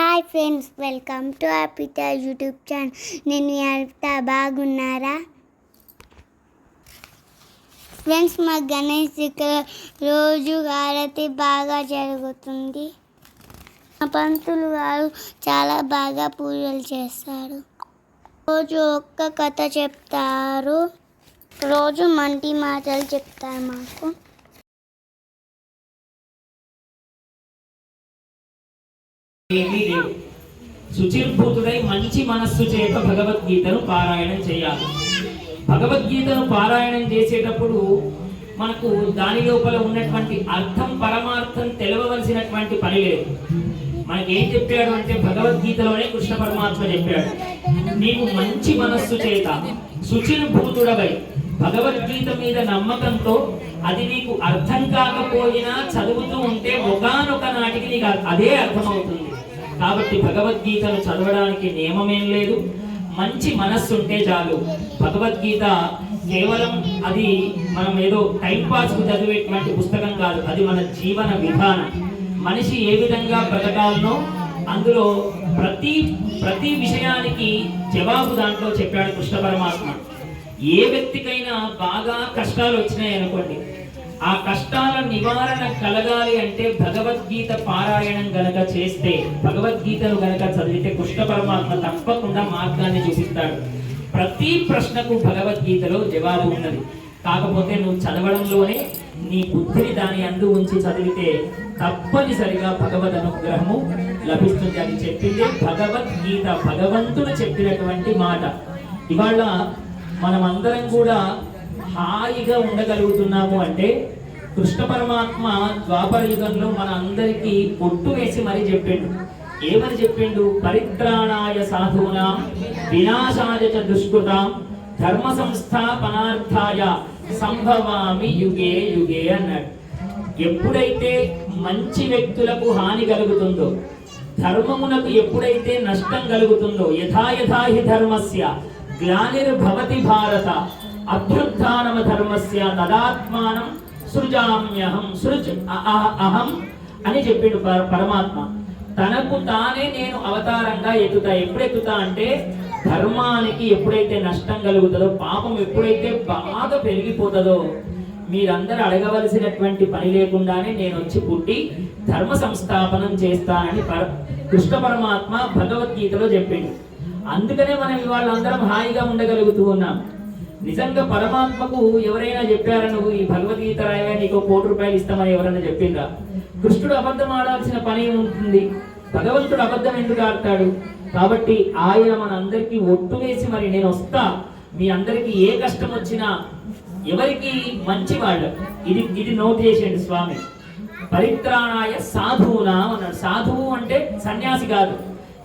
Hi friends welcome to Apita YouTube channel. నేను అంతా బాగున్నారా? ఫ్రెండ్స్ మా గణేష్ ఇక్కడ రోజు హారతి బాగా జరుగుతుంది. మా పంతులు గారు చాలా బాగా పూజలు చేస్తారు. రోజు ఒక్క కథ చెప్తారు. రోజు మంటి మాటలు చెప్తారు మాకు. ఏమీ శుచిర్భూతుడై మంచి మనస్సు చేత భగవద్గీతను పారాయణం చేయాలి. భగవద్గీతను పారాయణం చేసేటప్పుడు మనకు దాని లోపల ఉన్నటువంటి అర్థం పరమార్థం తెలవవలసినటువంటి పని లేదు. మనకి ఏం చెప్పాడు అంటే భగవద్గీతలోనే కృష్ణ పరమాత్మ చెప్పాడు. నీవు మంచి మనస్సు చేత శుచిర్భూతుడవై భగవద్గీత మీద నమ్మకంతో అది నీకు అర్థం కాకపోయినా చదువుతూ ఉంటే ఒకనొక నాటికి నీకు అదే అర్థమవుతుంది. కాబట్టి భగవద్గీతను చదవడానికి నియమమేం లేదు. మంచి మనస్సు ఉంటే చాలు. భగవద్గీత కేవలం అది మనం ఏదో టైం పాస్కు చదివేటువంటి పుస్తకం కాదు. అది మన జీవన విధానం. మనిషి ఏ విధంగా బ్రతకాలనో అందులో ప్రతి ప్రతి విషయానికి జవాబు దాంట్లో చెప్పాడు కృష్ణ పరమాత్మ. ఏ వ్యక్తికైనా బాగా కష్టాలు వచ్చినాయి అనుకోండి ఆ కష్టాల నివారణ కలగాలి అంటే భగవద్గీత పారాయణం గనక చేస్తే భగవద్గీతను గనక చదివితే కృష్ణ పరమాత్మ తప్పకుండా మార్గాన్ని చూపిస్తాడు. ప్రతి ప్రశ్నకు భగవద్గీతలో జవాబు ఉన్నది. కాకపోతే నువ్వు చదవడంలోనే నీ బుద్ధిని దాని అందు ఉంచి చదివితే తప్పనిసరిగా భగవద్ అనుగ్రహము లభిస్తుంది అని చెప్పింది భగవద్గీత. భగవంతుడు చెప్పినటువంటి మాట. ఇవాళ మనమందరం కూడా హాయిగా ఉండగలుగుతున్నాము అంటే కృష్ణ పరమాత్మ ద్వాపర యుగంలో మన అందరికీ పొట్టు వేసి మరీ చెప్పిండు. ఏమని చెప్పిండు? పరిత్రాణాయ సాధూనా వినాశాయ చ దుష్కృతాం ధర్మ సంస్థాపనార్థాయ సంభవామి యుగే యుగే అన్నాడు. ఎప్పుడైతే మంచి వ్యక్తులకు హాని కలుగుతుందో ధర్మమునకు ఎప్పుడైతే నష్టం కలుగుతుందో యథా యథా హి ధర్మస్య గ్లానిర్భవతి భారత అభ్యుత్నమ ధర్మస్య తదాత్మానం సృజామ్యహం సృజ్ అహం అని చెప్పిండు పర- పరమాత్మ. తనకు తానే నేను అవతారంగా ఎత్తుతా. ఎప్పుడు ఎత్తుతా అంటే ధర్మానికి ఎప్పుడైతే నష్టం కలుగుతుందో పాపం ఎప్పుడైతే బాగా పెరిగిపోతుందో మీరందరూ అడగవలసినటువంటి పని లేకుండానే నేను వచ్చి పుట్టి ధర్మ సంస్థాపనం చేస్తానని పర కృష్ణ పరమాత్మ భగవద్గీతలో చెప్పిండు. అందుకనే మనం ఇవాళ అందరం హాయిగా ఉండగలుగుతూ ఉన్నాం. నిజంగా పరమాత్మకు ఎవరైనా చెప్పారా నువ్వు ఈ భగవద్గీత రాయగా నీకు కోటి రూపాయలు ఇస్తామని ఎవరైనా చెప్పిందా కృష్ణుడు అబద్ధం ఆడాల్సిన పని ఉంటుంది భగవంతుడు అబద్ధం ఎందుకు ఆడతాడు? కాబట్టి ఆయన మనందరికీ ఒట్టు వేసి మరి నేను వస్తా. మీ అందరికీ ఏ కష్టం వచ్చినా ఎవరికి మంచి వాళ్ళు ఇది ఇది నోట్ చేసేయండి స్వామి. పరిత్రాణాయ సాధువునా అన్నాడు. సాధువు అంటే సన్యాసి కాదు.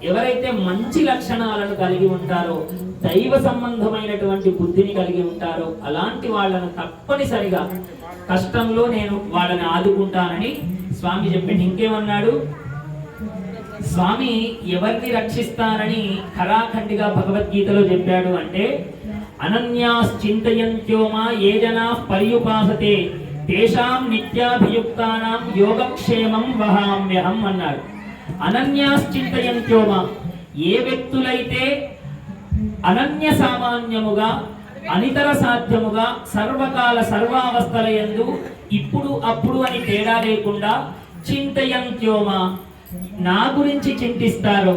ఎవరైతే మంచి లక్షణాలను కలిగి ఉంటారో దైవ సంబంధమైనటువంటి బుద్ధిని కలిగి ఉంటారో అలాంటి వాళ్ళను తప్పనిసరిగా కష్టంలో నేను వాళ్ళని ఆదుకుంటానని స్వామి చెప్పింది ఇంకేమన్నాడు? స్వామి ఎవరిని రక్షిస్తానని ఖరాఖండిగా భగవద్గీతలో చెప్పాడు అంటే అనన్యాశ్చింతయంత్యోమా ఏ జనా పర్యుపాసతే తేషాం నిత్యాభియుక్తానాం యోగక్షేమం వహామ్యహం అన్నాడు. అనన్యాశ్చింతయంత్యోమ. ఏ వ్యక్తులైతే అనన్య సామాన్యముగా అనితర సాధ్యముగా సర్వకాల సర్వావస్థల యందు ఇప్పుడు అప్పుడు అని తేడా లేకుండా చింతయంత్యోమా. నా గురించి చింతిస్తారో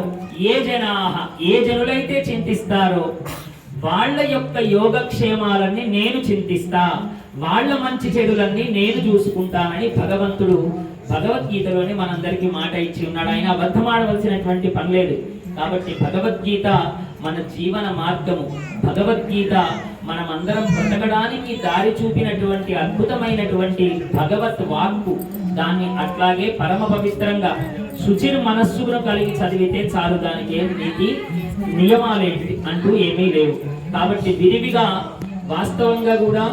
ఏ జనాహ ఏ జనులైతే చింతిస్తారో వాళ్ళ యొక్క యోగక్షేమాలన్నీ నేను చింతిస్తా వాళ్ళ మంచి చెడులన్నీ నేను చూసుకుంటానని భగవంతుడు భగవద్గీతలోనే మనందరికీ మాట ఇచ్చి ఉన్నాడు. ఆయన అబద్ధమాడవలసినటువంటి పని లేదు. కాబట్టి భగవద్గీత మన జీవన మార్గము. భగవద్గీత మనమందరం బ్రతకడానికి దారి చూపినటువంటి అద్భుతమైనటువంటి భగవత్ వాక్కు. దాన్ని అట్లాగే పరమ పవిత్రంగా శుచిర్ మనస్సును కలిగి చదివితే చాలు. దానికి ఏం నీతి నియమాలేంటి అంటూ ఏమీ లేవు. కాబట్టి విరివిగా వాస్తవంగా కూడా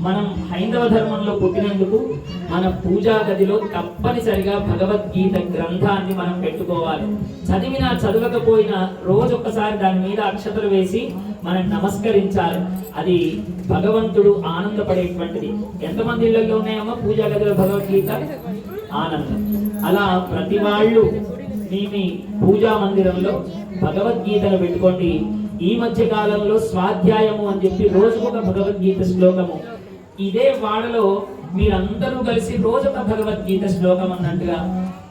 మనం హైందవ ధర్మంలో పుట్టినందుకు మన పూజా గదిలో తప్పనిసరిగా భగవద్గీత గ్రంథాన్ని మనం పెట్టుకోవాలి. చదివినా చదవకపోయినా రోజొక్కసారి దాని మీద అక్షతలు వేసి మనం నమస్కరించాలి. అది భగవంతుడు ఆనందపడేటువంటిది. ఎంతమంది ఇళ్ళల్లో ఉన్నాయమ్మా పూజా గదిలో భగవద్గీత? ఆనందం. అలా ప్రతి వాళ్ళు మీ మీ పూజా మందిరంలో భగవద్గీతను పెట్టుకోండి. ఈ మధ్య కాలంలో స్వాధ్యాయము అని చెప్పి రోజుకొక భగవద్గీత శ్లోకము. ఇదే వాడలో మీరందరూ కలిసి రోజొక భగవద్గీత శ్లోకం అన్నట్టుగా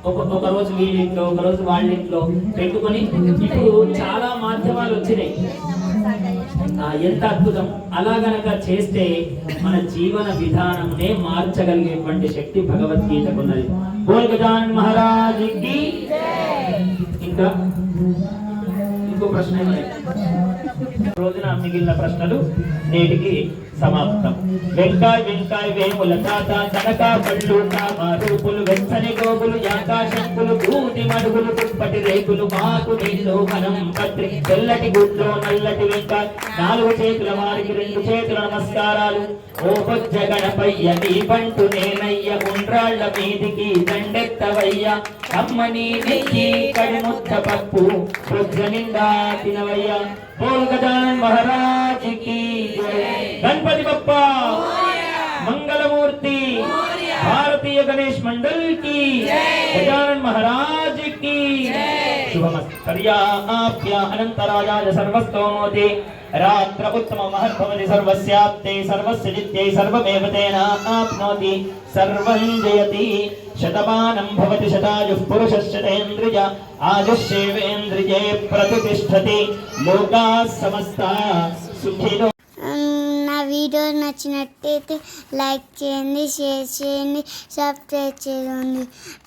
ఒక ఒక రోజు వీళ్ళింట్లో ఒక రోజు వాళ్ళింట్లో పెట్టుకొని ఇప్పుడు చాలా మాధ్యమాలు వచ్చినాయి. ఎంత అద్భుతం. అలా గనక చేస్తే మన జీవన విధానంనే మార్చగలిగేటువంటి శక్తి భగవద్గీతకు ఉన్నది బోల్ మహారాజ్ ఇంకా ఇంకో ప్రశ్న రోజున మిగిలిన ప్రశ్నలు నేటికి సమాప్తం. వెంకాయ్ వెంకాయ్ వేముల తాత తనకా పళ్ళు కామారూపులు వెచ్చని గోగులు యాకాశంకులు భూతి మడుగులు తుప్పటి రేకులు మాకు నీళ్ళు మనం పత్రి తెల్లటి గుడ్లో నల్లటి వెంకాయ్. నాలుగు చేతుల వారికి రెండు చేతుల నమస్కారాలు. ఓ బొజ్జ గణపయ్య నీ పంటు నేనయ్య ఉండ్రాళ్ళ మీదికి దండెత్తవయ్య. అమ్మని నెయ్యి కడిముద్ద పప్పు బొజ్జ నిండా తినవయ్య. बोल गजान महाराज की गणपति बप्पा मंगल मूर्ति भारतीय गणेश मंडल की गजान महाराज की शुभमस्तरिया आप्या अनंतराजा सर्वस्तो मोदी ఉత్తమ మహద్భవతి సర్వస్యాప్తే సర్వస్య నిత్యై సర్వమేవ తేన ఆప్నోతి సర్వం జయతి శతమానం భవతి శతాయుః పురుషశ్చతేంద్రియ ఆయుష్యేవేంద్రియే ప్రతిష్టతి లోకా సమస్త సుఖినో నా వీడియో నచ్చినట్టయితే లైక్ చేయండి షేర్ చేయండి సబ్స్క్రైబ్ చేయండి.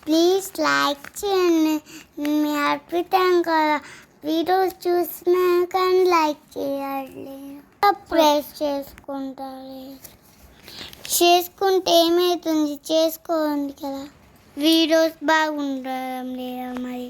ప్లీజ్ లైక్ చేయండి. మీ అద్భుతం కదా వీడియోస్ చూసినా కానీ లైక్ చేయాలి. ప్రెస్ చేసుకుంటారు చేసుకుంటే ఏమవుతుంది చేసుకోండి కదా. వీడియోస్ బాగుండడం లేదా మరి?